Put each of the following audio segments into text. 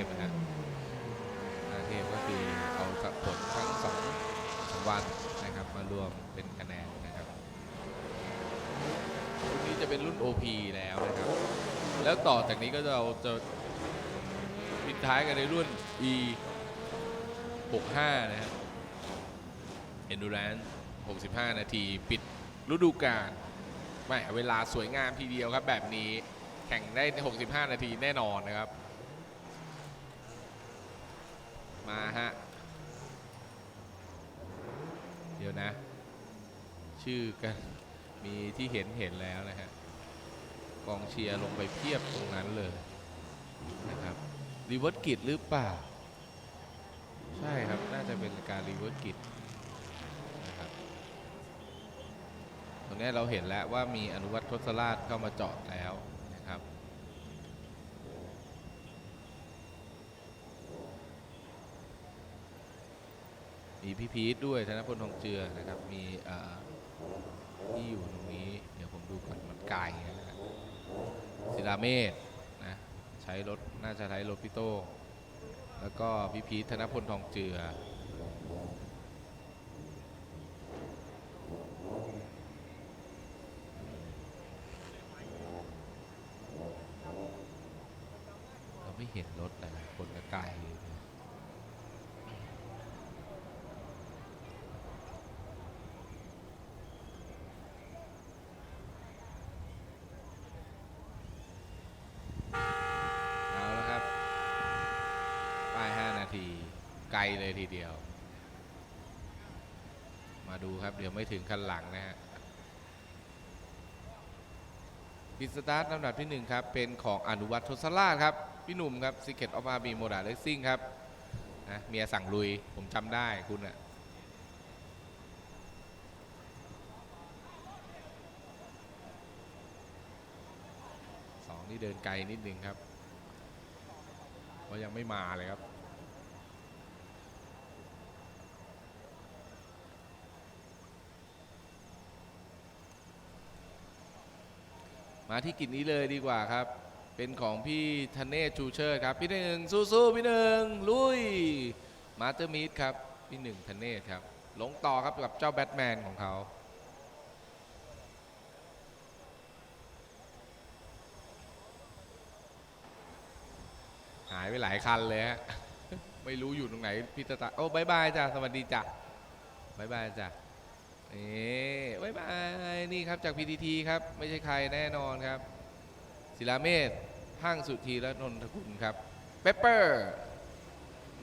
พนะฮะหน้าเทพก็คือเอาผลทั้งสองสองวันนะครับมารวมเป็นคะแนนนะครับรุ่นนี้จะเป็นรุ่น OP แล้วนะครับ แล้วต่อจากนี้ก็จะเราจะปิดท้ายกันในรุ่น E 65นะฮะ Endurance 65 นาที ปิดฤดูกาลแหม่เวลาสวยงามทีเดียวครับแบบนี้แข่งได้ 65 นาทีแน่นอนนะครับ มาฮะ เดี๋ยวนะ ชื่อกัน มีที่เห็นเห็นแล้วนะฮะ กองเชียร์ลงไปเพียบตรงนั้นเลยนะครับ รีเวิร์สกิจหรือเปล่า ใช่ครับ น่าจะเป็นการรีเวิร์สกิจนะครับตรงนี้เราเห็นแล้วว่ามีอนุวัตทศราชเข้ามาจอดแล้วนะครับ มีพี่พีทด้วยธนพลทองเจือนะครับ มีที่อยู่ตรงนี้ เดี๋ยวผมดูก่อนมันไกลนะฮะศิลาเมธนะใช้รถน่าจะใช้รถพี่โต้แล้วก็พี่พีทธนพลทองเจือเราไม่เห็นรถหลายคนก็ไกลเลยนะเอาแล้วครับ ป้าย 5 นาที ไก ลเลยทีเดียว มาดูครับเดี๋ยวไม่ถึงคันหลังนะฮะปิสตาร์ทลำดับที่ 1 ครับ เป็นของอนุวัตทศราชครับ พี่หนุ่มครับ Secret of RB m o d a l Racing ครับนะเมียสั่งลุยผมจำได้คุณอะสองนี่เดินไกลนิดนึงครับเพราะยังไม่มาเลยครับ มาที่กิจนี้เลยดีกว่าครับ เป็นของพี่ธเนศชูเชิดครับ พี่หนึ่งสู้ๆพี่หนึ่งลุยมาสเตอร์มีดครับ พี่หนึ่งธเนศครับ ลงต่อครับกับเจ้าแบทแมนของเขาหายไปหลายคันเลยฮะ ไม่รู้อยู่ตรงไหนพี่ตาตาโอ้บายบายจ้ะ สวัสดีจ้ะบายบายจ้ะ นี่บายบายนี่ครับจาก PTT ครับ ไม่ใช่ใครแน่นอนครับ ศิลาเมธห้างสุธีและนนทกุลครับเปเปอร์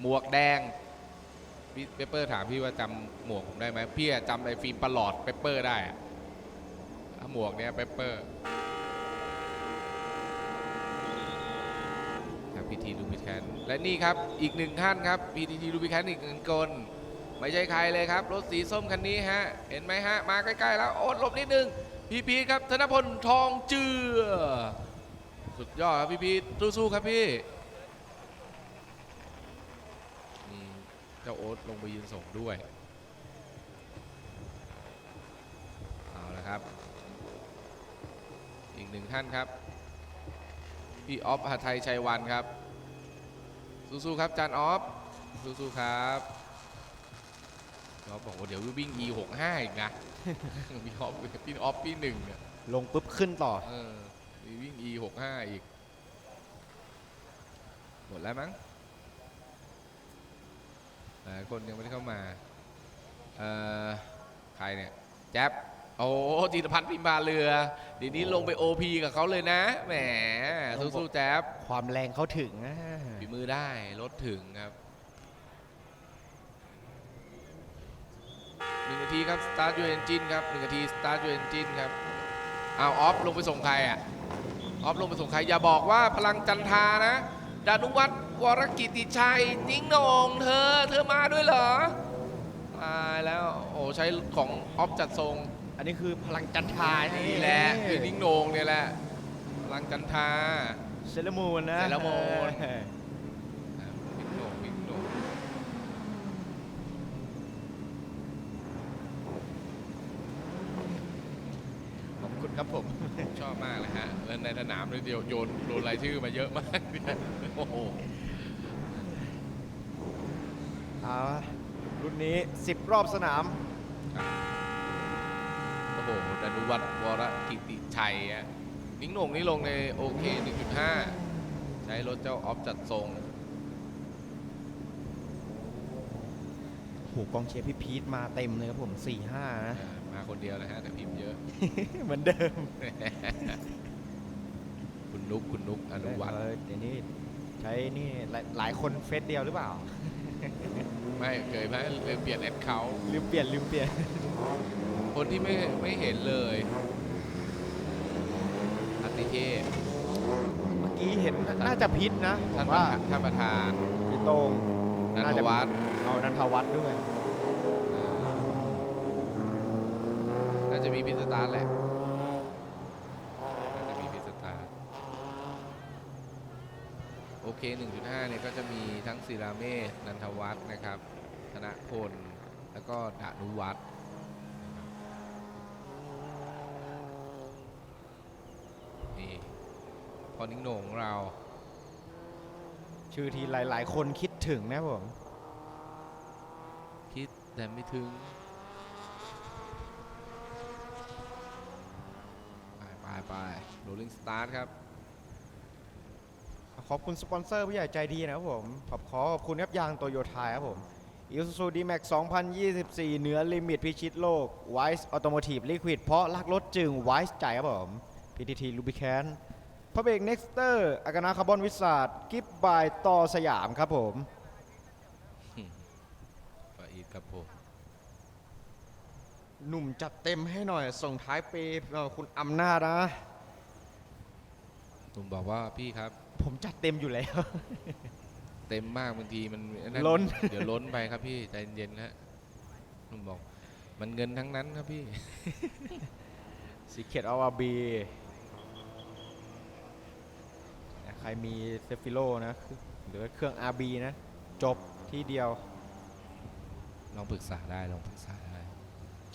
หมวกแดงพี่เปเปอร์ถามพี่ว่าจำหมวกผมได้ไหมพี่จำไอ้ฟิล์มประหลอดเปเปอร์ได้อะหมวกเนี้ยเปเปอร์พีทีลูบิแคนและนี่ครับอีกหนึ่งท่านครับพีทีลูบิแคนอีกหนึ่งคน ไม่ใช่ใครเลยครับ รถสีส้มคันนี้ฮะ เห็นไหมฮะ มาใกล้ๆแล้ว โอดหลบนิดนึง พี่พีทครับ ธนพลทองเจือ สุดยอดครับพี่พีทสู้ๆครับพี่นี่เจ้าโอ๊ตลงไปยืนส่งด้วย เอาละครับ อีกหนึ่งท่านครับ พี่ออฟหาไทยชัยวันครับ สู้ๆครับจานออฟสู้ๆครับ พี่ออฟบอกว่าเดี๋ยววิ่ง E 6 5อีกนะ พี่ออฟพี่ออฟพี่หนึ่งเนี่ยลงปุ๊บขึ้นต่อ เออมีวิ่ง E 6 5อีก หมดแล้วมั้งหลายคนยังไม่ได้เข้ามาเอ่อใครเนี่ยแจ๊บโอ้จิตรพัฒน์พิมพาเรือเดี๋ยวนี้ลงไป OP กับเขาเลยนะแหมสู้ๆแจ๊บความแรงเขาถึงนะฝีมือได้รถถึงครับ หนึ่งนาทีครับ start your engine ครับหนึ่งนาที start your engine ครับเอาออฟลงไปส่งใครอะออฟลงไปส่งใครอย่าบอกว่าพลังจันทานะดานุวัฒน์วรกิติชัยนิ้งโหนงเธอ เธอมาด้วยเหรอตายแล้วโอ้ใช้ของออฟจัดทรงอันนี้คือพลังจันทรานี่แหละคือนิ้งโหนงเนี่ยแหละพลังจันทาเซเลอร์มูนนะเซเลอร์มูนเออนิ้งโหนงนิ้งโหนง ขอบคุณครับผม ชอบมากเลยฮะแล้วในสนามเลยเดียวโยนโดนรายชื่อมาเยอะมากเนี่ยโอ้โหเอารุ่นนี้ 10 รอบสนาม โอ้โหดานุวัฒน์วรกิติชัยอะนิ้งโหน่งนี่ลงในโอเค 1.5 ใช้รถเจ้าออฟจัดทรงโหกองเชียร์พี่พีทมาเต็มเลยครับผม 4-5 นะอ่ามาคนเดียวเลยฮะ แต่พิมพ์เยอะ เหมือนเดิมคุณ นุกคุณนุกอนุวัฒน์เออเดี๋ยวนี้ใช้นี่หลายหลายคนเฟซเดียวหรือเปล่า ไม่เคยไหมเลยเปลี่ยนแอดเขาลืมเปลี่ยนลืมเปลี่ยน คนที่ไม่ไม่เห็นเลยอัติเทพเมื่อกี้เห็นน่าจะพิษนะผท่านมประว่าธานท่านประธานพี่โต้งนันน่าทจะวัฒน์เอานันทวัฒน์ด้วย น่าจะมีพิสตาร์ทแหละน่าจะมีพิสตาร์ทโอ เค 1.5 เนี่ยก็จะมีทั้งศิลาเมธนันทวัฒน์นะครับ ธนพล แล้วก็ดานุวัฒน์นะครับนี่พอนิ้งโหน่งของเรา ชื่อที่หลาย ๆ คนคิดถึงนะผม คิดแต่ไม่ถึง ไปไปไป rolling start ครับ ขอบคุณสปอนเซอร์ผู้ใหญ่ใจดีนะครับผม ขอบขอขอบคุณครับยางโตโยต้าครับผม Isuzu D-Max 2024 เหนือลิมิตพิชิตโลก Wise Automotive Liquid เพราะรักรถจึง Wise ใจครับผม PTT Lubricant พระเบรก Nexter อากานาคาร์บอนวิสาดกิฟบายต่อสยามครับผมไปอีกครับผมหนุ่มจัดเต็มให้หน่อย ส่งท้ายปีเอ่อคุณอำนาจนะผมบอกว่าพี่ครับ ผมจัดเต็มอยู่แล้ว เต็มมากบางทีมันไอ้ล้น เดี๋ยวล้นไปครับพี่ใจเย็นๆนะผมบอก มันเงินทั้งนั้นครับพี่ สีเขียดอวาบีใครมีเซฟิโลนะ หรือเครื่อง RB นะ จบที่เดียว ลองปรึกษาได้ลองปรึกษาได้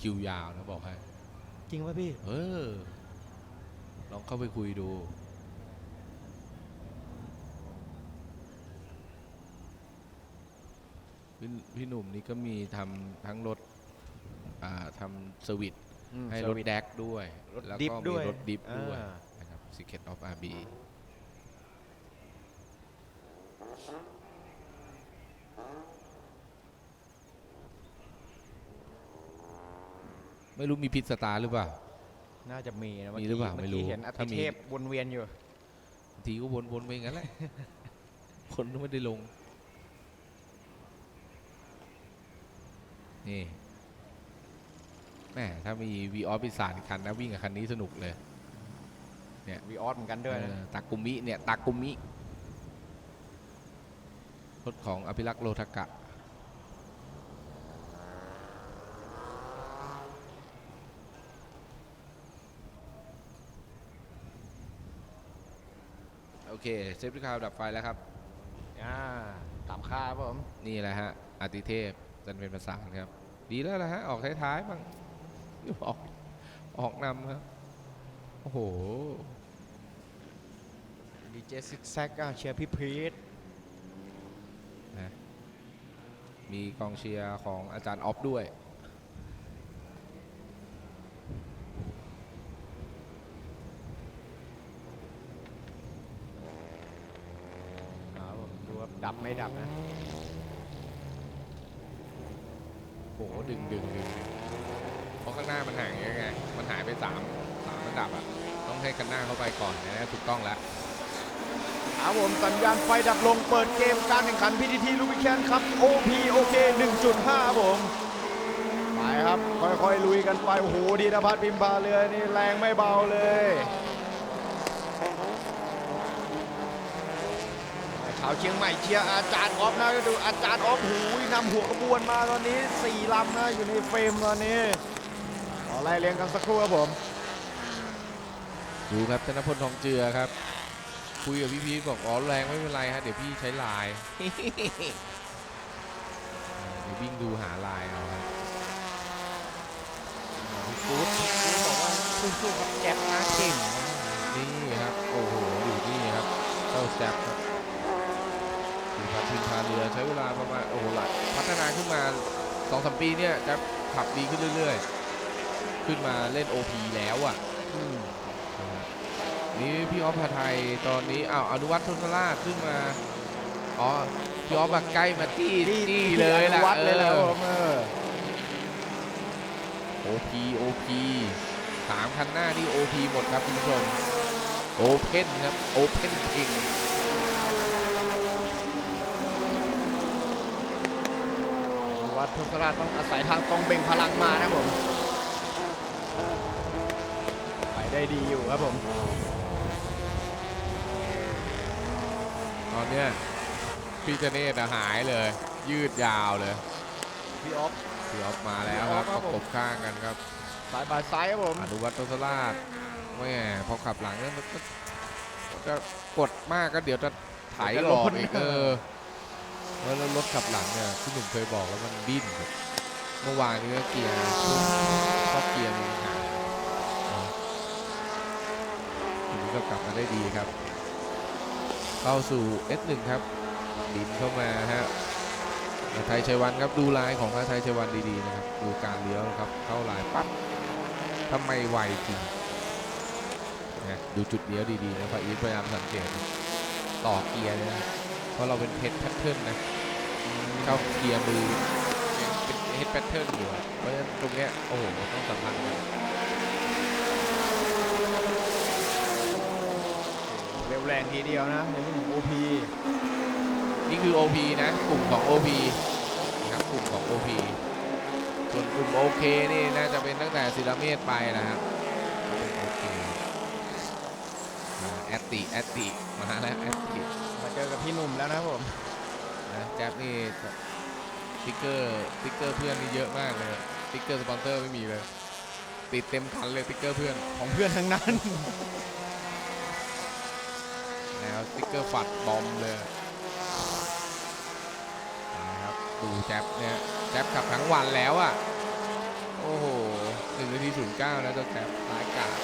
คิวยาวนะบอกให้ จริงป่ะพี่ เออ ลองเข้าไปคุยดู พี่พี่หนุ่มนี่ก็มีทำทั้งรถอ่าทำสวิตช์ให้รถแดกด้วย รถแล้วดิฟก็ด้มีวยรถดิฟด้วยอ่า นะครับ Secret of RB ไม่รู้มีพิษสตาร์หรือเปล่า น่าจะมีนะมีหรือเปล่าเมื่ไม่อรู้กี้เห็นอถ้าติมี เทพวนเวียนอยู่ บางทีก็วนๆไปอย่างนั้นแหละ คนก็ไม่ได้ลง นี่แม่ถ้ามีวีออสปีศาจอีกคันนะวิ่งกับคันนี้สนุกเลยวีออสเหมือนกันด้วยนะเออตากุมิเนี่ยตากุมิรถของอภิรักษ์โลทกะโอเคเซฟตี้คาร์ดับไฟแล้วครับอ่าตามค่าครับผม นี่แหละฮะอาติเทพ จันเป็นประสานครับ ดีแล้วนะฮะ ออกท้ายๆบ้างออกออกนำครับ โอ้โหดีเจซิกแซกอะเชียร์พี่พีทนะมีกองเชียร์ของอาจารย์ออฟด้วยอ่าผมดูว่าดับไม่ดับนะ โอ้โห ดึงดึงดึงเพราะข้างหน้ามันห่างเยอะไง มันหายไปสามสามระดับอะ ต้องให้คันหน้าเข้าไปก่อนนะถูกต้องแล้ว ครับผม สัญญาณไฟดับลงเปิดเกมการแข่งขัน PTT ลูบิแคนครับ OP โอเค1.5ครับผมไปครับ ค่อยๆ ลุยกันไป โอ้โหดีนภัทรพิมพาเรือนี่แรงไม่เบาเลยชาวเชียงใหม่เชียร์อาจารย์ออฟนะก็ดูอาจารย์ออฟหูยนำหัวขบวนมาตอนนี้4ลำนะอยู่ในเฟรมตอนนี้ขอไล่เรียงกันสักครู่ครับผม ดูครับธนพลทองเจือครับ คุยกับพี่พีชบอกอ๋อแรงไม่เป็นไรฮะเดี๋ยวพี่ใช้ลายเดี๋ยววิ่งดูหาลายเอาครับฟูดฟูดบอกว่าสู้ๆกับแจ็คนะเก่งนี่ครับโอ้โหอยู่นี่ครับเจ้าแซบครับทีมพัทินพาเรือใช้เวลาประมาณโอ้โหหลายพัฒนาขึ้นมาสองสามปีเนี่ยจะขับดีขึ้นเรื่อย ๆ ขึ้นมาเล่น OP แล้วอะอืมนะฮะ นี่พี่ออฟพาไทยตอนนี้อ้าวอนุวัฒน์ทศราชขึ้นมาอ๋อพี่ออฟมาใกล้มาจี้จี้เลยล่ะวัดเลยแหละครับผมเออโอพีโอพีสามคันหน้านี่โอพีหมดครับคุณผู้ชมโอเพนครับโอเพนคิงวัดทุกราชต้องอาศัยทางตรงเบ่งพลังมานะครับผม ไปได้ดีอยู่ครับผม ต อนเนี้ยพี่เจเนตอะหายเลย ยืดยาวเลยพี่ออฟพี่ออฟมาแล้วครับพี่ออฟคปรับระผมกบข้างกันครับสายบายซ้ายครับผมอนุวัฒน์ทศราชแม่พอขับหลังเนี่ยมันก็จะกดมากก็เดี๋ยวจะไถออกอีกเออแล้วรถขับหลังเนี่ยพี่หนุ่มเคยบอกแล้วมันดิ้นครับเมื่อวานนี้ก็เกียร์ชอบเกียร์มีปัญหาทีนี้ก็กลับมาได้ดีครับ เข้าสู่ S1 ครับดินเข้ามาฮะไทยชัยวันครับดูลายของพระไทยชัยวันดีๆนะครับดูการเลี้ยวครับเข้าลายปั๊บทำไมไวจริงนะดูจุดเลี้ยวดีๆนะพระอีทพยายามสังเกตต่อเกียร์นะเพราะเราเป็นเพชรแพทเทิร์นนะเข้าเกียร์มือเป็นเฮดแพทเทิร์นอยู่เพราะฉะนั้นตรงเนี้ยโอ้โหต้องสัมพันธ์กัน เร็วแรงทีเดียวนะในเรื่องของ OP นี่คือ OP นะ กลุ่มของ OP นะครับกลุ่มของ OP ส่วนกลุ่ม OK นี่น่าจะเป็นตั้งแต่ศิลาเมธไปนะครับเป็น OK แอตติแอตติมาแล้วแอตติมาเจอกับพี่หนุ่มแล้วนะครับผมนะแจ๊บนี่สติ๊กเกอร์สติ๊กเกอร์เพื่อนนี่เยอะมากเลยสติ๊กเกอร์สปอนเซอร์ไม่มีเลย ติดเต็มคันเลยสติ๊กเกอร์เพื่อนของเพื่อนทั้งนั้นนะครับส ติ๊กเกอร์ฝัดบอมเลยนะครับดูแจ๊บเนี่ยแจ๊บขับทั้งวันแล้วอะ โอ้โหหนึ่งนาทีศูนย์เก้าแล้วเจ้าแจ๊บร้ายกาจ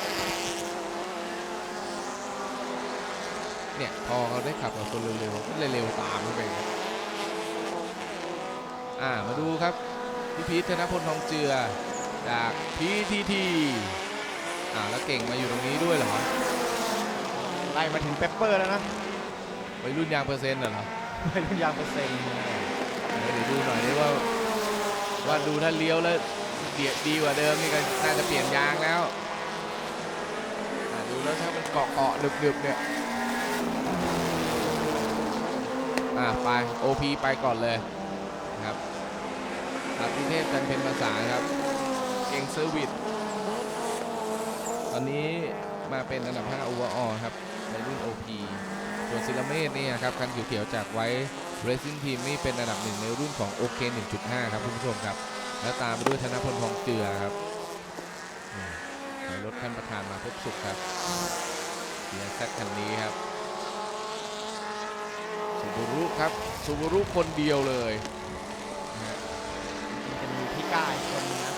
เนี่ย พอเขาได้ขับกับคนเร็วๆก็เลยเร็วตามเข้าไปอ่ามาดูครับพี่พีทธนพลทองเจือจากพีทีทีอ่าแล้วเก่งมาอยู่ตรงนี้ด้วยเหรอ ล่มาถึงเปปเปอร์แล้วนะวัยรุ่นยางเปอร์เซ็นต์เหรอไม่รุ่นยางเปอร์เซ็นต์เดี๋ยวดูหน่อยดิว่าว่าดูถ้าเลี้ยวแล้วเดียดีกว่าเดิมนี่ก็น่าจะเปลี่ยนยางแล้วอะดูแล้วถ้ามันเกาะเกาะๆดึบๆเนี่ยอะไป OP ไปก่อนเลยนะครับอาทิเทพจันเพ็ญภาษาครับ เก่งเซอร์วิสตอนนี้มาเป็นอันดับ5 overall ครับ ในรุ่น OP ส่วนซิลาเมตนี่ครับคันเขียวๆจากไว้ Racing Team นี่เป็นอันดับหนึ่งในรุ่นของ OK 1.5 ครับคุณผู้ชมครับ แล้วตามไปด้วยธนพลทองเจือครับในรถท่านประธานมาพบสุขครับเสียแซดคันนี้ครับซูบูรุครับซูบูรุคนเดียวเลยจะมีพี่ก้าอีกคนนึงนะ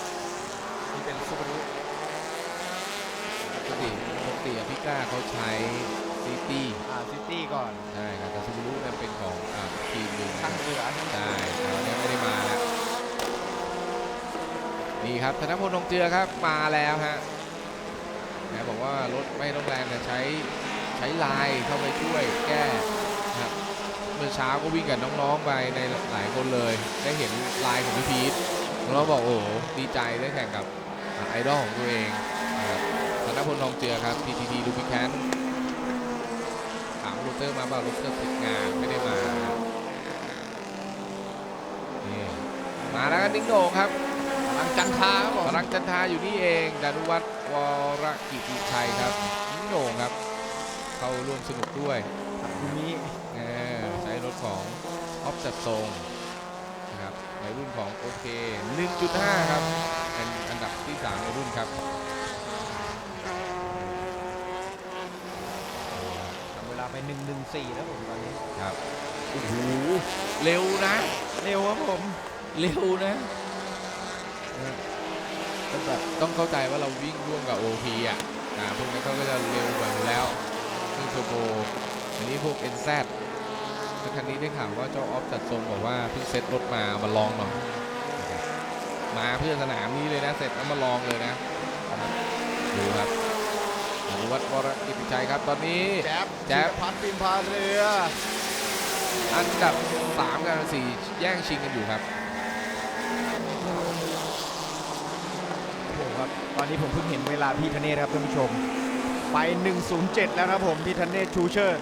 ที่เป็นซูบารุ ติปกติอะพี่ก้าเขาใช้ซิตี้อ่าซิตี้ก่อนใช่ครับแต่ซูบูรุนั้นเป็นของอ่าทีมหนึ่งช่างเรือช่างเรืใช่อแต่วันนี้ไม่ได้มาแล้วนี่ครับธนพลทองเจือครับมาแล้วฮะนะบอกว่ารถไม่ต้องแรงแต่ใช้ใช้ลายเข้าไปช่วยแก้นะครับเมื่อเช้าก็วิ่งกับน้องๆไปในหลายคนเลย ได้เห็นลายของพี่พีทน้องๆบอกโอ้โหดีใจได้แข่งกับอ่าไอดอลของตัวเองนะครับธน พลทองเจือครับ PTT ดูพิแคนถามว่าโรเตอร์มาเปล่าโรเตอร์ติดงานไม่ได้มานี่มาแล้วกันนิ้งโหน่งครับพลังจันทราครับผมพลังจันทราอยู่นี่เองดานุวัฒน์วรกิติชัยครับนิ้งโหน่งครับเข้าร่วมสนุกด้วยคุณนี้เออใช้รถของออฟจัดทรงนะครับในรุ่นของโอเค 1.5 ครับ เป็นอันดับที่ 3 ในรุ่นครับ ทำเวลาไป114แล้วผมตอนนี้ครับโอ้โหเร็วนะ เร็วครับผมเร็วนะก็แบบต้องเข้าใจว่าเราวิ่งร่วมกับ OP อะอ่าพวกนั้นเขาก็จะเร็วกว่าอยู่แล้วซึ่งเทอร์โบอันนี้พวก NZ คันนี้ได้ข่าวว่าเจ้าออฟจัดทรงบอกว่าเพิ่งเซ็ตรถมามาลองหน่อยนะครับมาเพื่อสนามนี้เลยนะ เสร็จแล้วมาลองเลยนะดูครับอนุ วัฒน์วรกิติชัยครับตอนนี้แจ๊บแจ๊บธีรพัฒน์ปิมพาเรืออันดับ3กับ4แย่งชิงกันอยู่ครับโอ้โหครับตอนนี้ผมเพิ่งเห็นเวลาพี่ธเนศครับท่านผู้ชม ไป 107 แล้วครับผมพี่ธเนศชูเชิด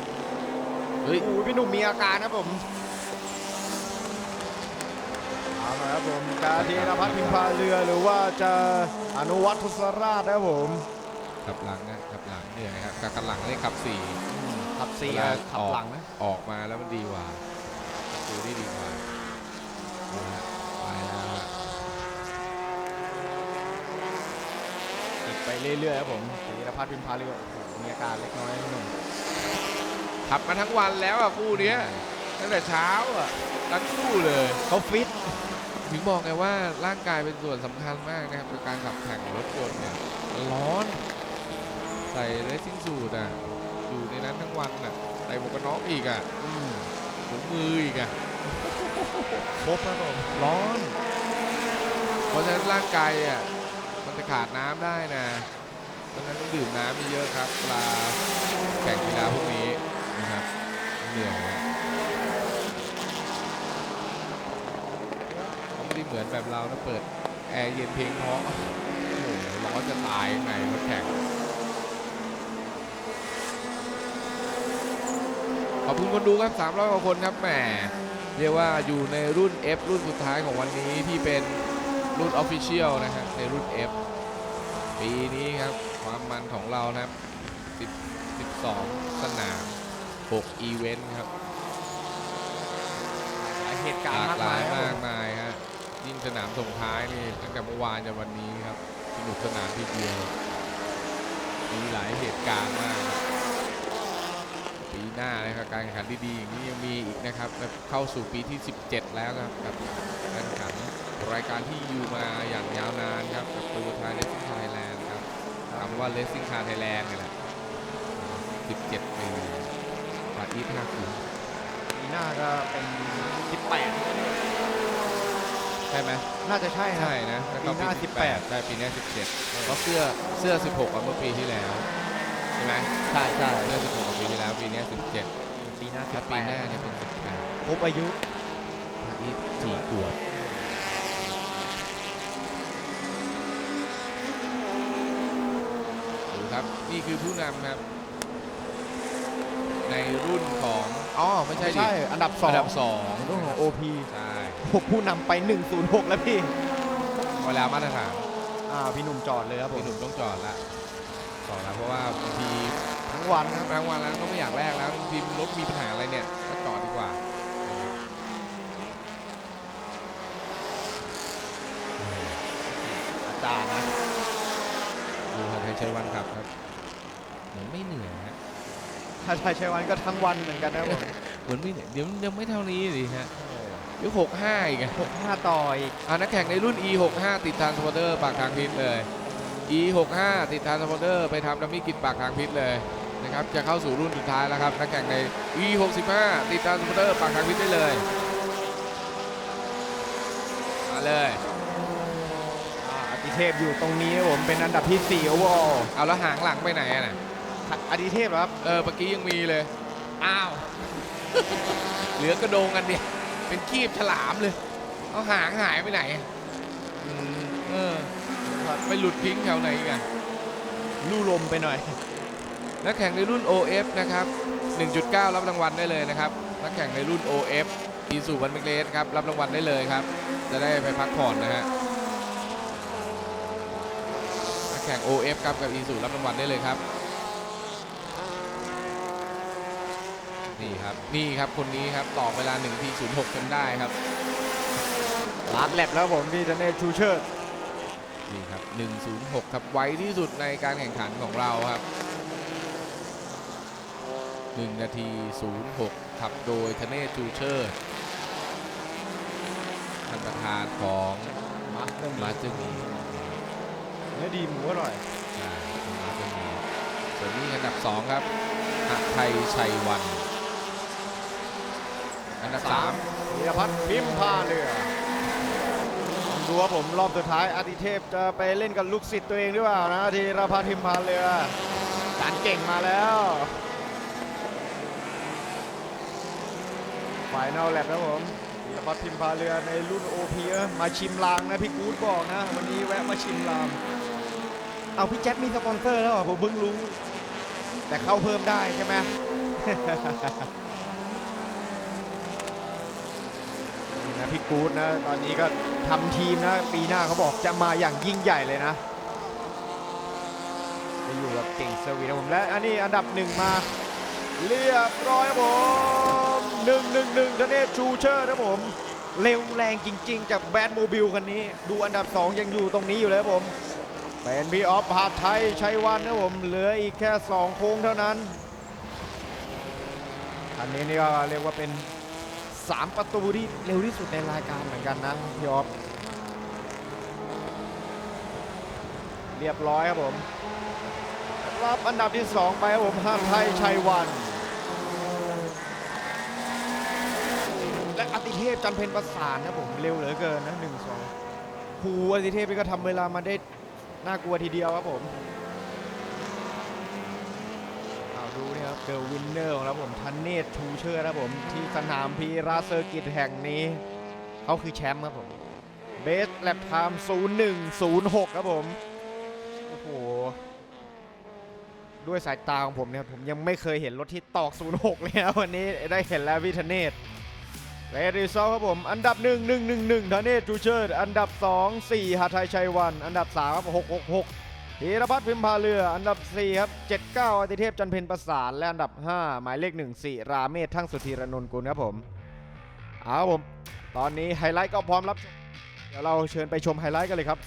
เฮ้ยโอ้โหพี่หนุ่มมีอาการครับผมเอาละครับผมกาธีรพัฒน์พิมพาเรือหรือว่าจะอนุวัฒน์ทุสราชนะครับผม ขับหลังนะขับหลังเหนื่อยครับกับกันหลังได้ขับสี่ขับสี่เวลาขับหลังนะออกมาแล้วมันดีกว่าดูได้ดีกว่าดูฮะไปแล้วฮะติดไปเรื่อยๆครับผมธีรพัฒน์พิมพาเรือโอ้โหมีอาการเล็กน้อยพี่หนุ่มขับมาทั้งวันแล้วอะคู่เนี้ยตั้งแต่เช้าอะทั้งคู่เลยเขาฟิตถึงบอกไงว่าร่างกายเป็นส่วนสำคัญมากนะครับในการขับแข่งรถยนต์เนี่ยมันร้อน ใส่เรซซิ่งสูทอะ อยู่ในนั้นทั้งวันอะ ใส่หมวกกันน็อกอีกอะอืมถุงมืออีกอะครบครับผมร้อน เพราะฉะนั้นร่างกายอะ มันจะขาดน้ำได้นะเพราะฉะนั้นต้องดื่มน้ำเยอะๆครับเวลาแข่งกีฬาพวกนี้นะครับเหนื่อยนะเขาไม่ได้เหมือนแบบเรานะเปิดแอร์เย็นเพลงเพราะโอ้โหร้อนจะตายข้างในรถแข่ง อบคุณคนดูครับ 300กว่าคนครับแหมเรียกว่าอยู่ในรุ่น F รุ่นสุดท้ายของวันนี้ที่เป็นรุ่น Official นะครับในรุ่น F ปีนี้ครับ ความมันของเรานะครับ10 12 สนาม 6 อีเวนต์ครับหลายเหตุหการณ์ลากมากหลามายยครับผมากมายฮะยิ่งสนามส่งท้ายนี่ตั้งแต่เมื่อวานจนวันนี้ครับ สนุกสนานทีเดียวมีหลายเหตุการณ์มากครับ ปีหน้านะครับการแข่งขันดีๆอย่างนี้ยังมีอีกนะครับแบบเข้าสู่ปีที่ 17 แล้วครับกับการแข่งขันรายการที่อยู่มาอย่างยาวนานครับกับโตโยต้าเลสซิ่งไทยแลนด์ครับคำว่าเลสซิ่งคาไทยแลนด์นี่แหละ 17ปีปาอีทห้าคูปีหน้าก็เป็น18ใช่ไหมน่าจะใช่นะ ใช่นะแล้วก็ปีหน้าปี18ได้ปีหน้า 17เพราะเสื้อเสื้อ 16กว่าเมื่อปีที่แล้วใช่ไหมใช่ใช่เสื้อ16กว่าปีที่แล้วปีเนี้ย17ปีหน้าถ้าปีหน้า18เนี่ยเป็น18ครบอายุปาอีทสี่ขวบดูครับนี่คือผู้นำครับ ในรุ่นของอ๋อไม่ใช่ดิใช่ อันดับ2อันดับสองรุ่นของ OP ใช่ผมผู้นำไป 106 แล้วพี่ เวลามาตรฐาน อ่า พี่หนุ่มจอดเลยครับผพี่ม หนุ่มต้องจอดละ จอดละเพราะว่าบางทีทั้งวันครับรางวัลแล้วก็ไม่อยากแลกแล้วบางทีรถมีปัญหาอะไรเนี่ยก็จอดดีกว่านะครับอาจารย์นะดูฮาไทยชัยวันครับครับเหมือนไม่เหนื่อยฮะถ้าใช้ใช้วันก็ทั้งวันเหมือนกันนะครับผมเหมือนไม่เหนื่อยเดี๋ยวยังไม่เท่านี้สิฮะยุคหกห้าอีกอะ65ต่ออีกอ่านักแข่งในรุ่น E 6 5ติดทานสปอร์เตอร์ปากทางพิษเลย E 6 5 ติดทานสปอร์เตอร์ไปทำดัมมี่กิจปากทางพิษเลยนะครับจะเข้าสู่รุ่นสุดท้ายแล้วครับนักแข่งใน E 6 5 ติดทานสปอร์เตอร์ปากทางพิษได้เลยมาเลยอ่าอดิเทพอยู่ตรงนี้ครับผมเป็นอันดับที่4 overall เอาแล้วหางหลังไปไหนอะน่ะอดิเทพเหรอครับเออเมื่อกี้ยังมีเลย อ้าว เหลือกระโดงกันเนี่ยเป็นคีบฉลามเลย เอาหางหายไปไหนอืมเออ ไปหลุดทิ้งแถวไหนอีกันลู่ลมไปหน่อย นักแข่งในรุ่น OF นะครับ 1.9 รับรางวัลได้เลยนะครับ นักแข่งในรุ่น OF อีสูวันเมกเลสครับ รับรางวัลได้เลยครับ จะได้ไปพักผ่อนนะฮะ นักแข่ง OF ครับกับอีสูรับรางวัลได้เลยครับ นี่ครับ นี่ครับคนนี้ครับ ต่อเวลา1ที06จนได้ครับ ลาดแลบแล้วผมพี่ธเนศชูเชิด นี่ครับ 106 ครับ ไวที่สุดในการแข่งขันของเราครับ 1 นาที 06 ขับโดยธเนศจูเชิดท่านประธานของมาเริ่มมามาสเตอร์มีเนื้อดีหมูอร่อยใช่มาสเตอร์มีส่วนนี้อันดับ 2 ครับหไทยชัยวัน อันดับสามธีรพัฒน์พิมพาเรือ ดูว่าผมรอบสุดท้ายอาทิเทพจะไปเล่นกับลูกศิษย์ตัวเองหรือเปล่านะธีรพัฒน์พิมพาเรือจานเก่งมาแล้วไฟนอลแลบนะผมธีรพัฒน์พิมพาเรือในรุ่นโอเพีมาชิมลางนะพี่กู๊ดบอกนะ วันนี้แวะมาชิมลาง เอาพี่แจ็คมีสปอนเซอร์แล้วเหรอผมเพิ่งรู้ แต่เข้าเพิ่มได้ใช่ไหม นะพี่กู๊ดนะตอนนี้ก็ทำทีมนะปีหน้าเขาบอกจะมาอย่างยิ่งใหญ่เลยนะจะอยู่กับเก่งเซอร์วีนะผมและอันนี้อันดับหนึ่งมาเรียบร้อยครับผมหนึ่งหนึ่งหนึ่งทเนชูเชอร์นะผมเร็วแรงจริง ๆ จากแบดโมบิลคันนี้ ดูอันดับ 2 ยังอยู่ตรงนี้อยู่เลยครับผมเป็นพี่ออฟหาดไทยชัยวันนะผมเหลืออีกแค่ 2 โค้งเท่านั้นคันนี้นี่ก็เรียกว่าเป็น 3 ประตูที่เร็วที่สุดในรายการเหมือนกันนะพี่ออฟเรียบร้อยครับผมรับอันดับที่ 2 ไปครับผมหาไทยชัยวัน และอติเทพจันเพนประสานนะผมเร็วเหลือเกินนะหนึ่งสองภูอติเทพนี่ก็ทำเวลามาได้น่ากลัวทีเดียวครับผมเอา ดูนี่ครับเดอะวินเนอร์ของเราผมทันเนศชูเชิดครับผมที่สนามพีราเซอร์กิตแห่งนี้ เขาคือแชมป์ครับผมเบสแลบไทม์0106 ครับผม โอ้โห ด้วยสายตาของผมเนี่ยผมยังไม่เคยเห็นรถที่ตอก 06 เลยนะวันนี้ได้เห็นแล้ววิทเนศเลดิซอครับผม อันดับ 1 1 1 1ธเนศจูเชิด อันดับ 2 4หาไทยชัยวัน อันดับ3ครับ6 6 6 ธีรพัฒน์พิมพาเรือ อันดับ 4 ครับ 79อติเทพจันเพนประสานและอันดับ 5 หมายเลข1 4ราเมศทั้งสุธีรนนท์กุลครับผมเอาผม ตอนนี้ไฮไลท์ก็พร้อมรับ เดี๋ยวเราเชิญไปชมไฮไลท์กันเลยครับ